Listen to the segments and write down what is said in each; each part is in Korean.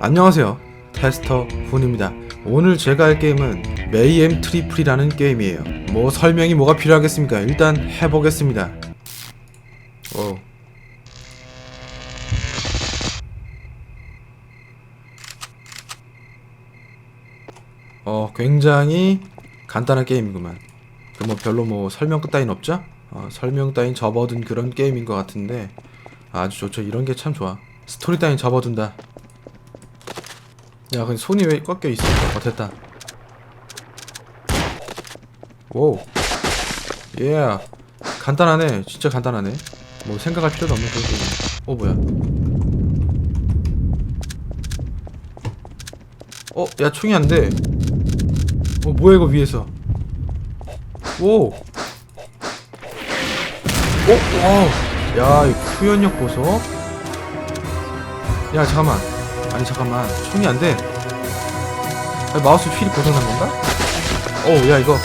안녕하세요. 테스터 훈입니다. 오늘 제가 할 게임은 메이엠 트리플이라는 게임이에요. 뭐 설명이 뭐가 필요하겠습니까? 일단 해보겠습니다. 오. 어 굉장히 간단한 게임이구만. 그뭐 별로 뭐 설명 끝 따윈 없죠? 어, 설명 따윈 접어둔 그런 게임인 것 같은데 아주 좋죠. 이런 게 참 좋아. 스토리 따윈 접어둔다 야 근데 손이 왜 꺾여 있어? 어 됐다. 오우. 예 간단하네. 진짜 간단하네. 뭐 생각할 필요도 없는 그런 게임 어 뭐야? 어 야 총이 안돼. 어 뭐야 이거 위에서? 오 오, 와우. 야, 이 표현력 보소. 야, 잠깐만. 아니, 잠깐만. 총이 안 돼. 아니, 마우스 휠이 고장난 건가? 어, 야, 이거.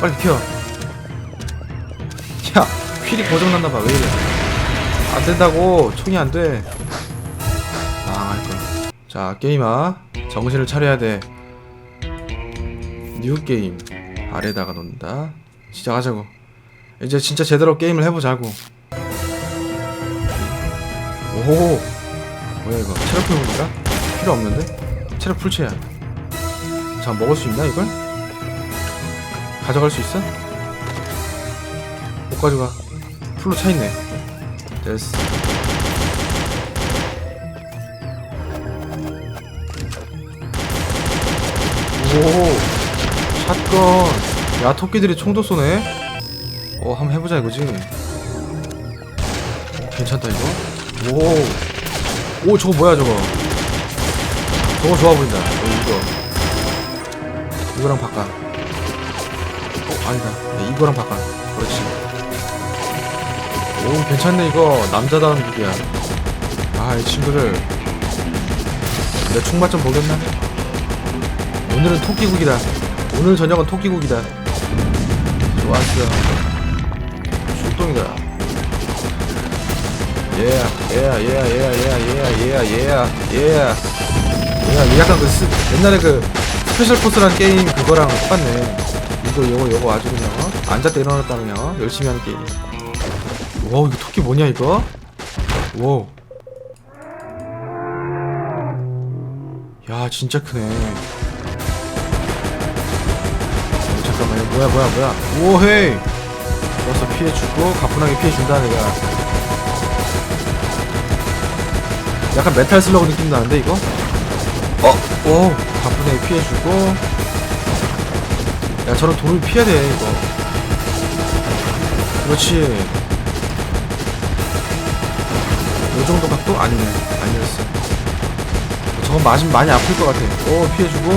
빨리 켜. 야, 휠이 고장났나봐. 왜 이래. 안 된다고. 총이 안 돼. 망할 거야. 자, 게임아. 정신을 차려야 돼. 뉴 게임. 아래다가 놓는다. 시작하자고. 이제 진짜 제대로 게임을 해보자고. 오, 뭐야 이거? 체력 회복인가? 필요 없는데? 체력 풀체야. 자, 먹을 수 있나 이걸? 가져갈 수 있어? 못 가져가. 풀로 차 있네. 됐어. 오, 샷건. 야, 토끼들이 총도 쏘네. 어, 한번 해보자 이거지. 괜찮다 이거. 오, 오 저거 뭐야 저거. 저거 좋아 보인다. 어, 이거. 이거랑 바꿔. 어, 아니다. 네, 이거랑 바꿔. 그렇지. 오, 괜찮네 이거. 남자다운 무기야. 아, 이 친구들. 내 총맛 좀 보겠나? 오늘은 토끼국이다. 오늘 저녁은 토끼국이다. 좋았어. 출동이다. yeah, yeah, yeah, yeah, yeah, yeah, yeah, yeah. 약간 그 스, 옛날에 그 스페셜 포스란 게임 그거랑 똑같네. 이거 이거 이거 아주 그냥 어? 앉았다 일어났다 그냥 열심히 하는 게임. 와 이거 토끼 뭐냐 이거? 와. 야 진짜 크네. 잠깐만 이거 뭐야 뭐야 뭐야. 오헤이. 벌써 피해주고 가뿐하게 피해준다 내가. 약간 메탈 슬러그 느낌 나는데, 이거? 어, 오, 가뿐하게 피해주고. 야, 저런 돌을 피해야 돼, 이거. 그렇지. 요 정도 각도? 아니네. 아니었어. 저건 맞으면 많이 아플 것 같아. 오, 피해주고.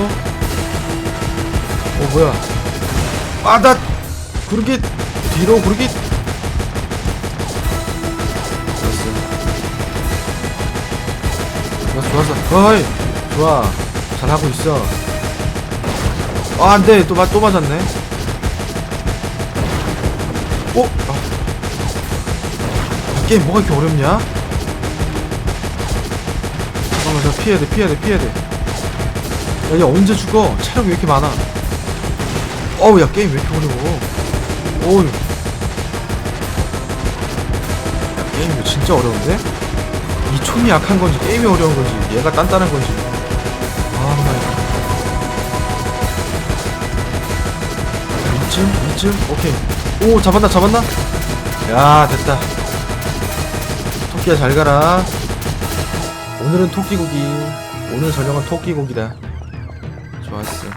오, 뭐야. 아, 나, 구르기, 뒤로 구르기. 좋았어. 어이, 좋아. 잘하고 있어. 아, 안 돼. 또, 맞, 또 맞았네. 오! 아. 이 게임 뭐가 이렇게 어렵냐? 잠깐만, 저 피해야 돼, 피해야 돼, 피해야 돼. 야, 얘 언제 죽어? 체력이 왜 이렇게 많아? 어우, 야, 게임 왜 이렇게 어려워? 어우. 야, 게임 이거 진짜 어려운데? 이 총이 약한 건지, 게임이 어려운 건지, 얘가 단단한 건지. 아, 나 이거. 이쯤? 이쯤? 오케이. 오, 잡았나, 잡았나? 야, 됐다. 토끼야, 잘 가라. 오늘은 토끼고기. 오늘 저녁은 토끼고기다. 좋았어.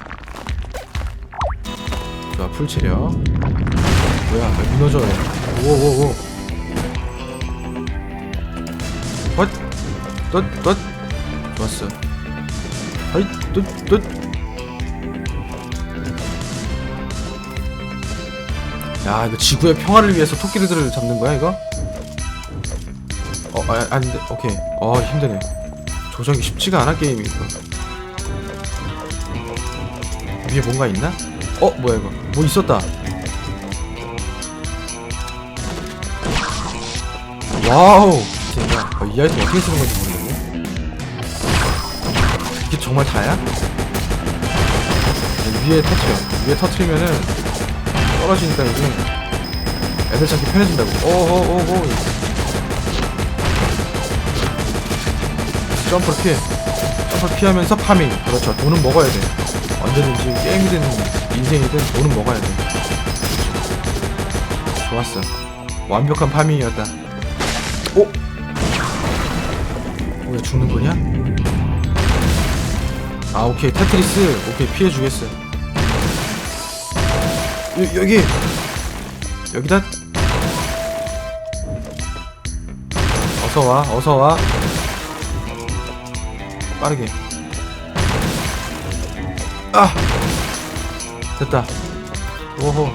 좋아, 풀치려. 뭐야, 왜 무너져. 오오오. 돛, 돛. 좋았어. 헛, 돛, 돛. 야, 이거 지구의 평화를 위해서 토끼들을 잡는 거야, 이거? 어, 아, 아닌데, 오케이. 어, 힘드네. 조정이 쉽지가 않아, 게임이, 이거. 위에 뭔가 있나? 어, 뭐야, 이거. 뭐 있었다. 와우! 진짜. 어, 이 아이템 어떻게 쓰는 건지 모르겠네. 이게 정말 다야? 위에 터트려. 위에 터트리면은 떨어지니까 이게 애들 찾기 편해진다고. 오오오오. 점프를 피해. 점프를 피하면서 파밍. 그렇죠. 돈은 먹어야 돼. 언제든지 게임이든 인생이든 돈은 먹어야 돼. 좋았어. 완벽한 파밍이었다. 오? 왜 죽는 거냐? 아 오케이. 테트리스. 오케이 피해주겠어 여, 여기. 여기다? 어서와 어서와. 빠르게. 아! 됐다. 오호.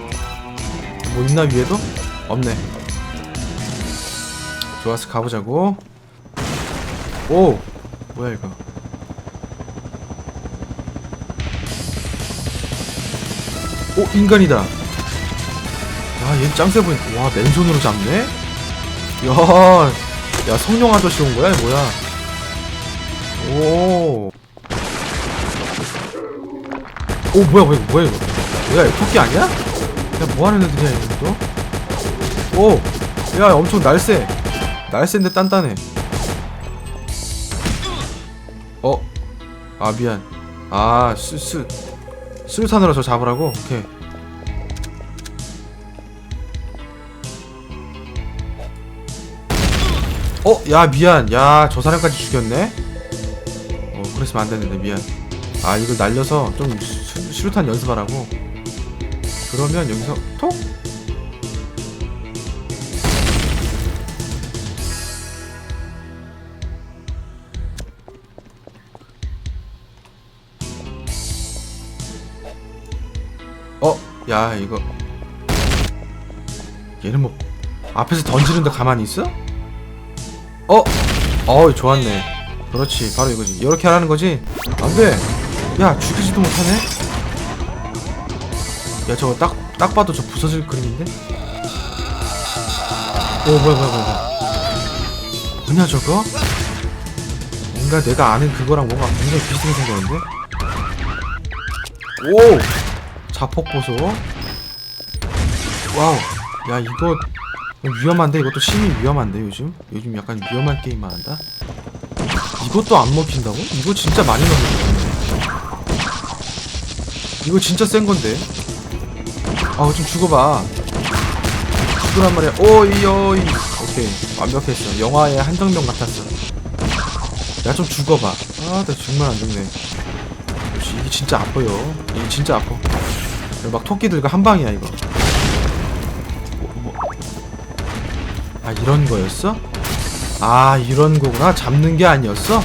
뭐 있나 위에도? 없네. 좋았어 가보자고. 오! 뭐야 이거 오 인간이다 야얘 짱세 보인 와 맨손으로 잡네 야, 야 성룡 아저씨 온 거야 뭐야 오. 오 뭐야 뭐야 뭐야 이거 뭐야 이거 토끼 아니야? 야 뭐하는 애들이야 이거 또? 오! 야 엄청 날쌔 날쌔인데 단단해 어? 아 미안 아 수수 수류탄으로 저 잡으라고? 오케이 어? 야 미안 야 저 사람까지 죽였네? 어 그랬으면 안 되는데 미안 아 이걸 날려서 좀 수, 수류탄 연습하라고 그러면 여기서 톡? 어? 야 이거 얘는 뭐 앞에서 던지는데 가만히 있어? 어? 어이 좋았네 그렇지 바로 이거지 이렇게 하라는 거지? 안돼 야 죽이지도 못하네 야 저거 딱, 딱 봐도 저 부서질 그림인데? 오 뭐야 뭐야 뭐야 뭐야 뭐냐 저거? 뭔가 내가 아는 그거랑 뭔가 굉장히 비슷하게 생겼는데? 오! 자폭 보소 와우. 야 이거 위험한데? 이것도 심히 위험한데 요즘? 요즘 약간 위험한 게임만 한다? 이것도 안 먹힌다고? 이거 진짜 많이 먹는다. 이거 진짜 센 건데? 아좀 죽어봐. 죽으란 말이야. 오이 오이. 오케이. 완벽했어. 영화의 한정명 같았어. 야 좀 죽어봐. 아나 정말 안 죽네. 이게 진짜 아파요. 이게 진짜 아파 막 토끼들과 한 방이야 이거. 아 이런 거였어? 아 이런 거구나. 잡는 게 아니었어?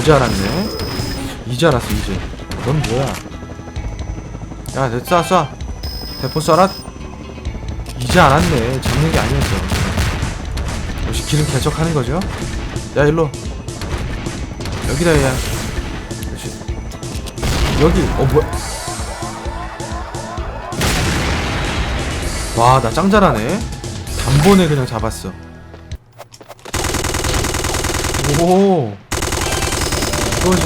이제 알았네. 이제 알았어 이제. 넌 뭐야? 야 됐어 쏴 대포 쏴라. 이제 알았네. 잡는 게 아니었어. 역시 기름 개척하는 거죠? 야 일로. 여기다 야. 역시. 여기 어 뭐야 와 나 짱 잘하네. 단번에 그냥 잡았어. 오. 이거지.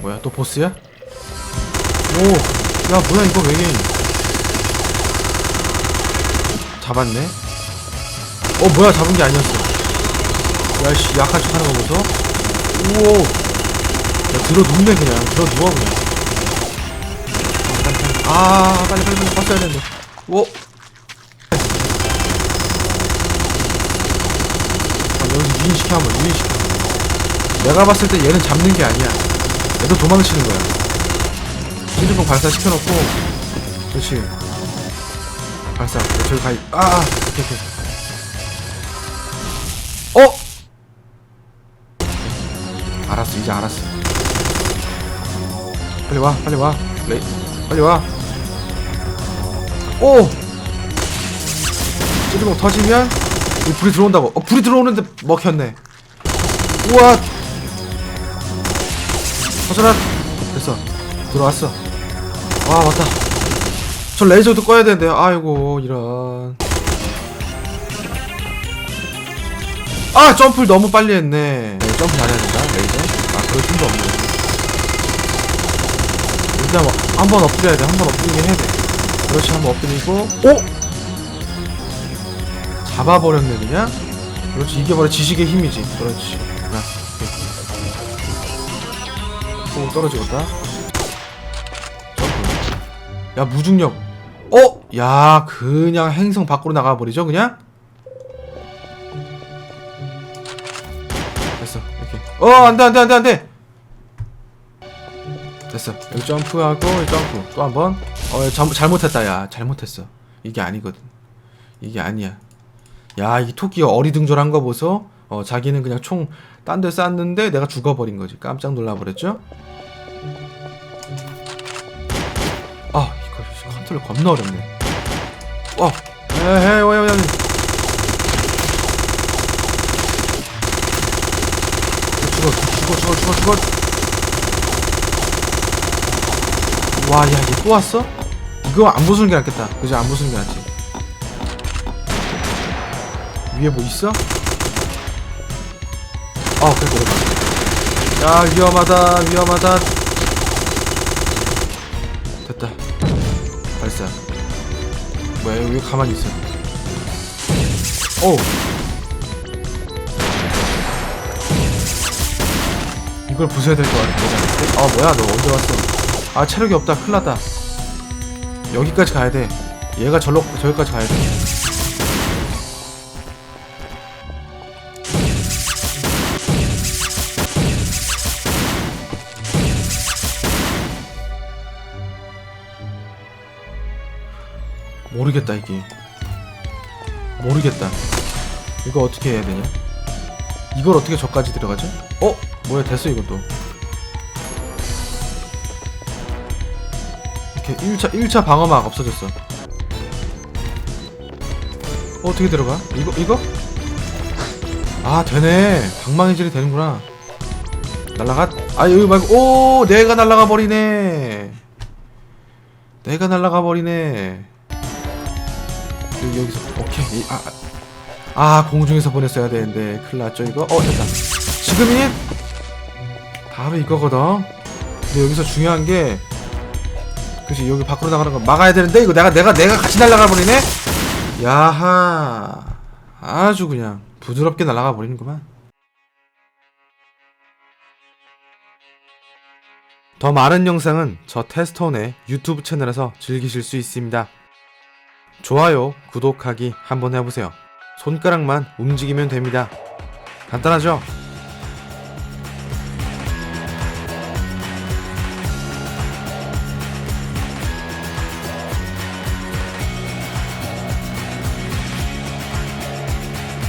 뭐야 또 보스야? 오 야 뭐야 이거 외계인 잡았네. 어 뭐야 잡은 게 아니었어. 야 씨 약한 척 하는 거 보소. 우오. 야 들어 눕네 그냥. 들어 누워 그냥 아 빨리 빨리 빨리 봤어야 되는데. 오. 아, 여기서 유인시켜 한번 유인시켜 내가 봤을 때 얘는 잡는 게 아니야. 얘도 도망치는 거야. 핸드폰 발사 시켜놓고. 그렇지. 발사. 야, 저기 가이 아 아, 오케이 오케이. 어? 알았어 이제 알았어. 빨리 와 빨리 와. 레이 빨리 와 오! 찌르고 터지면 이 불이 들어온다고. 어 불이 들어오는데 먹혔네. 우와! 터져라! 됐어. 들어왔어. 와 맞다. 저 레이저도 꺼야 되는데. 아이고 이런. 아 점프를 너무 빨리 했네. 네, 점프 잘해야 된다 레이저. 아 그럴 힘도 없네. 일단 뭐, 한번 엎드려야 돼. 한 번 엎드리게 해야 돼 그렇지 한번 엎드리고. 오! 잡아버렸네 그냥? 그렇지 이게 바로 지식의 힘이지. 그렇지. 하나. 오 떨어지겠다. 야 무중력. 어? 야 그냥 행성 밖으로 나가버리죠 그냥? 됐어 이렇게. 어 안돼 안돼 안돼 안돼! 됐어. 여기 점프하고 여기 점프. 또 한번 어 잘, 잘못했다 야. 잘못했어. 이게 아니거든. 이게 아니야. 야 이 토끼가 어리둥절한 거 보소. 어 자기는 그냥 총 딴 데 쐈는데 내가 죽어버린 거지. 깜짝 놀라버렸죠? 아 이거 컨트롤 겁나 어렵네. 어 에헤이 왜왜 왜, 죽어 죽어 죽어 죽어 죽어. 와야 얘또 왔어? 이거 안 부수는 게 낫겠다 그지 안 부수는 게 낫지 위에 뭐 있어? 어 그래 내려가 야 위험하다 위험하다 됐다 발사 뭐야 여기 가만히 있어 오 이걸 부숴야 될 것 같아. 아 뭐야 너 언제 왔어? 아 체력이 없다. 큰일 났다. 여기까지 가야 돼. 얘가 절로 저기까지 가야 돼. 모르겠다 이게. 모르겠다. 이거 어떻게 해야 되냐? 이걸 어떻게 저까지 들어가지? 어? 뭐야 됐어 이것도 이렇게 1차 1차 방어막 없어졌어. 어, 어떻게 들어가? 이거 이거? 아 되네. 방망이질이 되는구나. 날라가 아 여기 말고 오 내가 날라가 버리네. 내가 날라가 버리네. 여기 여기서 오케이. 이- 아, 아아 공중에서 보냈어야 되는데. 큰일 났죠 이거? 어 됐다. 지금이 바로 이거거든. 근데 여기서 중요한 게 그치 여기 밖으로 나가는 거 막아야 되는데? 이거 내가 내가 내가 같이 날아가 버리네? 야하. 아주 그냥 부드럽게 날아가 버리는구만. 더 많은 영상은 저 테스터온의 유튜브 채널에서 즐기실 수 있습니다. 좋아요 구독하기 한번 해보세요. 손가락만 움직이면 됩니다. 간단하죠?